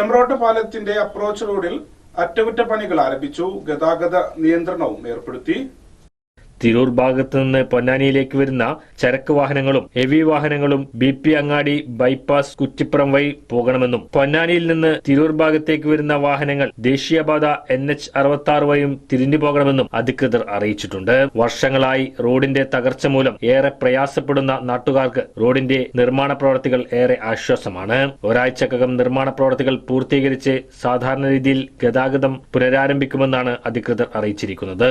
ചെമ്പ്രോട്ട പാലത്തിന്റെ അപ്രോച്ച് റോഡിൽ അറ്റകുറ്റപ്പണികൾ ആരംഭിച്ചു. ഗതാഗത നിയന്ത്രണവും ഏർപ്പെടുത്തി. തിരൂർ ഭാഗത്തു നിന്ന് പൊന്നാനിയിലേക്ക് വരുന്ന ചരക്ക് വാഹനങ്ങളും ഹെവി വാഹനങ്ങളും B P Angadi bypass Kuttippuram വഴി പോകണമെന്നും പൊന്നാനിയിൽ നിന്ന് തിരൂർ ഭാഗത്തേക്ക് വരുന്ന വാഹനങ്ങൾ ദേശീയപാത എൻ എച്ച് അറുപത്തി ആറ് വഴിയും തിരിഞ്ഞു പോകണമെന്നും അധികൃതർ അറിയിച്ചിട്ടുണ്ട്. വർഷങ്ങളായി റോഡിന്റെ തകർച്ച മൂലം ഏറെ പ്രയാസപ്പെടുന്ന നാട്ടുകാർക്ക് റോഡിന്റെ നിർമ്മാണ പ്രവർത്തികൾ ഏറെ ആശ്വാസമാണ്. ഒരാഴ്ചക്കകം നിർമ്മാണ പ്രവർത്തികൾ പൂർത്തീകരിച്ച് സാധാരണ രീതിയിൽ ഗതാഗതം പുനരാരംഭിക്കുമെന്നാണ് അധികൃതർ അറിയിച്ചിരിക്കുന്നത്.